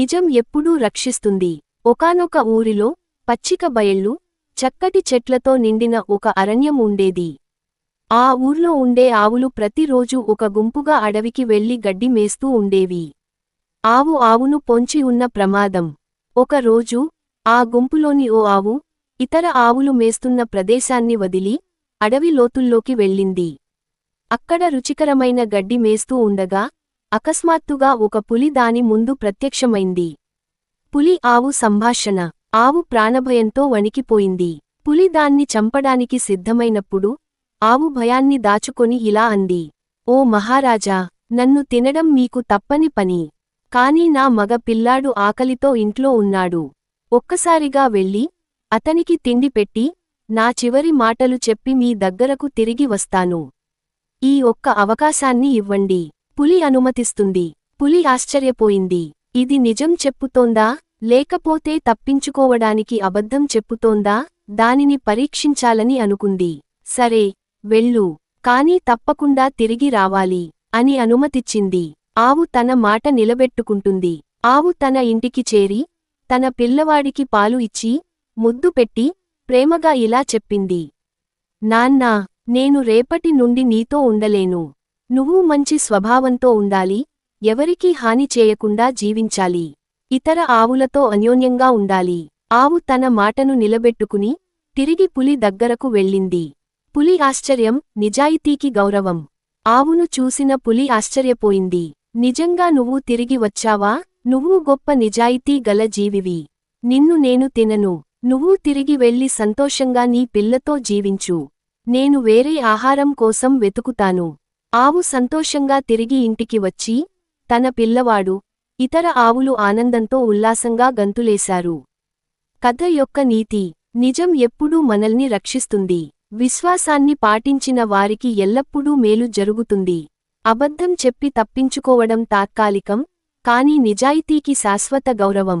నిజం ఎప్పుడూ రక్షిస్తుంది. ఒకానొక ఊరిలో పచ్చిక బయళ్ళు చక్కటి చెట్లతో నిండిన ఒక అరణ్యం ఉండేది. ఆ ఊర్లో ఉండే ఆవులు ప్రతిరోజు ఒక గుంపుగా అడవికి వెళ్ళి గడ్డి మేస్తూ ఉండేవి. ఆవు ఆవును పొంచి ఉన్న ప్రమాదం. ఒకరోజు ఆ గుంపులోని ఓ ఆవు ఇతర ఆవులు మేస్తున్న ప్రదేశాన్ని వదిలి అడవి లోతుల్లోకి వెళ్ళింది. అక్కడ రుచికరమైన గడ్డి మేస్తూ ఉండగా అకస్మాత్తుగా ఒక పులి దాని ముందు ప్రత్యక్షమైంది. పులి ఆవు సంభాషణ. ఆవు ప్రాణభయంతో వణికిపోయింది. పులి దాన్ని చంపడానికి సిద్ధమైనప్పుడు ఆవు భయాన్ని దాచుకొని ఇలా అంది. ఓ మహారాజా నన్ను తినడం మీకు తప్పని పని. కాని నా మగ పిల్లాడు ఆకలితో ఇంట్లో ఉన్నాడు. ఒక్కసారిగా వెళ్ళి అతనికి తిండి పెట్టి నా చివరి మాటలు చెప్పి మీ దగ్గరకు తిరిగి వస్తాను. ఈ ఒక్క అవకాశాన్ని ఇవ్వండి. పులి అనుమతిస్తుంది. పులి ఆశ్చర్యపోయింది. ఇది నిజం చెప్పుతోందా? లేకపోతే తప్పించుకోవడానికి అబద్ధం చెప్పుతోందా? దానిని పరీక్షించాలని అనుకుంది. సరే వెళ్ళు. కాని తప్పకుండా తిరిగి రావాలి అని అనుమతిచ్చింది. ఆవు తన మాట నిలబెట్టుకుంటుంది. ఆవు తన ఇంటికి చేరి తన పిల్లవాడికి పాలు ఇచ్చి ముద్దు పెట్టి ప్రేమగా ఇలా చెప్పింది. నాన్నా నేను రేపటి నుండి నీతో ఉండలేను. నువ్వు మంచి స్వభావంతో ఉండాలి ఎవరికీ హాని చేయకుండా జీవించాలి. ఇతర ఆవులతో అన్యోన్యంగా ఉండాలి. ఆవు తన మాటను నిలబెట్టుకుని తిరిగి పులి దగ్గరకు వెళ్ళింది. పులి ఆశ్చర్యం నిజాయితీకి గౌరవం. ఆవును చూసిన పులి ఆశ్చర్యపోయింది. నిజంగా నువ్వు తిరిగి వచ్చావా? నువ్వు గొప్ప నిజాయితీ గల జీవివి. నిన్ను నేను తినను. నువ్వు తిరిగి వెళ్ళి సంతోషంగా నీ పిల్లతో జీవించు. నేను వేరే ఆహారం కోసం వెతుకుతాను. ఆవు సంతోషంగా తిరిగి ఇంటికి వచ్చి తన పిల్లవాడు ఇతర ఆవులు ఆనందంతో ఉల్లాసంగా గంతులేశారు. కథ యొక్క నీతి నిజం ఎప్పుడూ మనల్ని రక్షిస్తుంది. విశ్వాసాన్ని పాటించిన వారికి ఎల్లప్పుడూ మేలు జరుగుతుంది. అబద్ధం చెప్పి తప్పించుకోవడం తాత్కాలికం కాని నిజాయితీకి శాశ్వత గౌరవం.